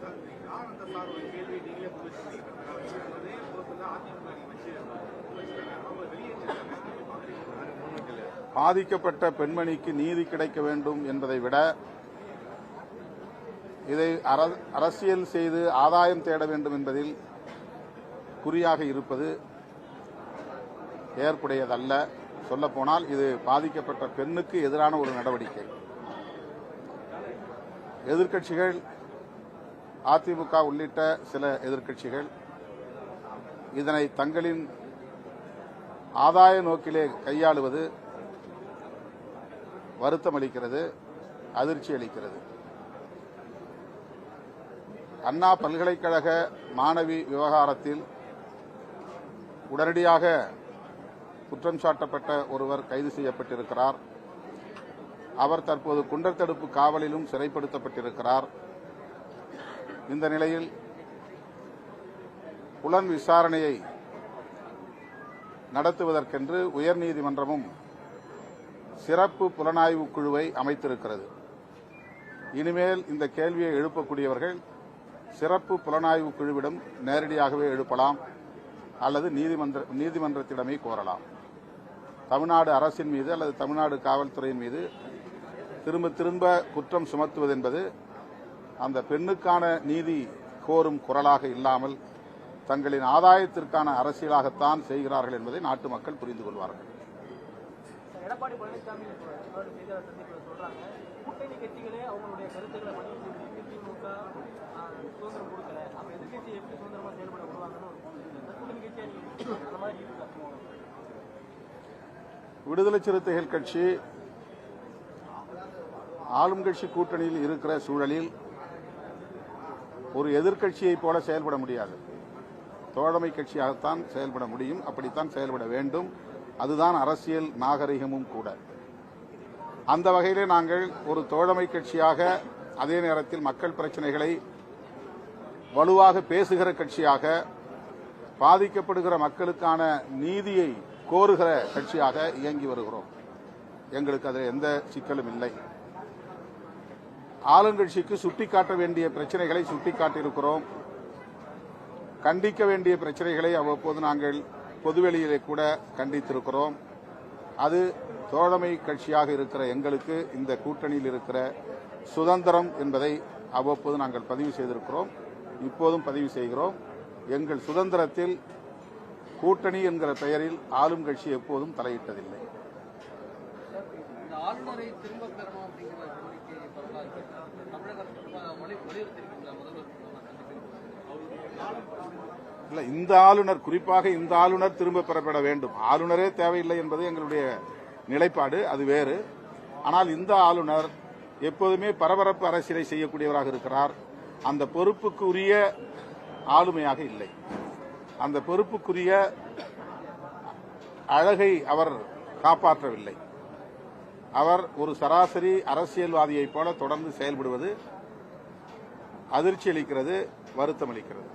Sir ஒரு கேள்வி நீங்களே அதே அதிமுக வச்சு அவங்க வெளியேற்றிருக்காங்க பாதிக்கப்பட்ட பெண்மணிக்கு நீதி கிடைக்க வேண்டும் என்பதை விட இதை அர- அரசியல் செய்து ஆதாயம் தேட வேண்டும் என்பதில் குறியாக இருப்பது ஏற்புடையதல்ல. சொல்லப்போனால் இது பாதிக்கப்பட்ட பெண்ணுக்கு எதிரான ஒரு நடவடிக்கை. எதிர்க்கட்சிகள் அதிமுக உள்ளிட்ட சில எதிர்க்கட்சிகள் இதனை தங்களின் ஆதாய நோக்கிலே கையாளுவது வருத்தம் அளிக்கிறது அதிர்ச்சி அளிக்கிறது. அண்ணா பல்கலைக்கழக மாணவி விவகாரத்தில் உடனடியாக குற்றம் சாட்டப்பட்ட ஒருவர் கைது செய்யப்பட்டிருக்கிறார். அவர் தற்போது குண்டர் தடுப்பு காவலிலும் சிறைப்படுத்தப்பட்டிருக்கிறார். இந்த நிலையில் புலன் விசாரணையை நடத்துவதற்கென்று உயர்நீதிமன்றமும் சிறப்பு புலனாய்வு குழுவை அமைத்திருக்கிறது. இனிமேல் இந்த கேள்வியை எழுப்பக்கூடியவர்கள் சிறப்பு புலனாய்வு குழுவிடம் நேரடியாகவே எழுப்பலாம் அல்லது நீதிமன்ற நீதிமன்றத்திடமே கோரலாம். தமிழ்நாடு அரசின் மீது அல்லது தமிழ்நாடு காவல்துறையின் மீது திரும்ப திரும்ப குற்றம் சுமத்துவது என்பது அந்த பெண்ணுக்கான நீதி கோரும் குரலாக இல்லாமல் தங்களின் ஆதாயத்திற்கான அரசியலாகத்தான் செய்கிறார்கள் என்பதை நாட்டு மக்கள் புரிந்து கொள்வார்கள். எடப்பாடி பழனிசாமி அவரோட செய்தியாளர் சந்திப்பில் சொல்றாங்க கூட்டணி கட்சிகளே அவங்களுடைய கருத்துக்களை பதிவு செய்வதற்கு திமுக ஆஹ், சுதந்திரம் கொடுக்கல. அப்ப எதிர்கட்சி எப்படி சுதந்திரமா செயல்பட விடுவாங்கன்னு ஒரு கேள்வி. இந்த கூட்டணி கட்சியா நீங்க அந்த மாதிரி இருக்கா விடுதலை சிறுத்தைகள் கட்சி ஆளும் கட்சி கூட்டணியில் இருக்கிற சூழலில் ஒரு எதிர்க்கட்சியைப் போல செயல்பட முடியாது. தோழமை கட்சியாகத்தான் செயல்பட முடியும். அப்படித்தான் செயல்பட வேண்டும். அதுதான் அரசியல் நாகரிகமும் கூட. அந்த வகையிலே நாங்கள் ஒரு தோழமை கட்சியாக அதே நேரத்தில் மக்கள் பிரச்சனைகளை வலுவாக பேசுகிற கட்சியாக பாதிக்கப்படுகிற மக்களுக்கான நீதியை கோருகிற கட்சியாக இயங்கி வருகிறோம். எங்களுக்கு அதில் எந்த சிக்கலும் இல்லை. ஆளுங்கட்சிக்கு சுட்டிக்காட்ட வேண்டிய பிரச்சனைகளை சுட்டிக்காட்டியிருக்கிறோம். கண்டிக்க வேண்டிய பிரச்சனைகளை அவ்வப்போது நாங்கள் பொதுவெளியிலே கூட கண்டித்திருக்கிறோம். அது தோழமை கட்சியாக இருக்கிற எங்களுக்கு இந்த கூட்டணியில் இருக்கிற சுதந்திரம் என்பதை அவ்வப்போது நாங்கள் பதிவு செய்திருக்கிறோம். இப்போதும் பதிவு செய்கிறோம். எங்கள் சுதந்திரத்தில் கூட்டணி என்கிற பெயரில் ஆளும் கட்சி எப்போதும் தலையிட்டதில்லை. இந்த ஆளுநரை திரும்ப பெறணும் அப்படிங்கிற கோரிக்கை பரவலா இருக்கு தமிழக வலியுறுத்திருக்கீங்களா முதல்வர் இல்ல இந்த ஆளுநர் குறிப்பாக இந்த ஆளுநர் திரும்ப பெறப்பட வேண்டும். ஆளுநரே தேவையில்லை என்பது எங்களுடைய நிலைப்பாடு அது வேறு. ஆனால் இந்த ஆளுநர் எப்போதுமே பரபரப்பு அரசியலை செய்யக்கூடியவராக இருக்கிறார். அந்த பொறுப்புக்குரிய ஆளுமையாக இல்லை. அந்த பொறுப்புக்குரிய அழகை அவர் காப்பாற்றவில்லை. அவர் ஒரு சராசரி அரசியல்வாதியைப் போல தொடர்ந்து செயல்படுவது அதிர்ச்சி அளிக்கிறது வருத்தம் அளிக்கிறது.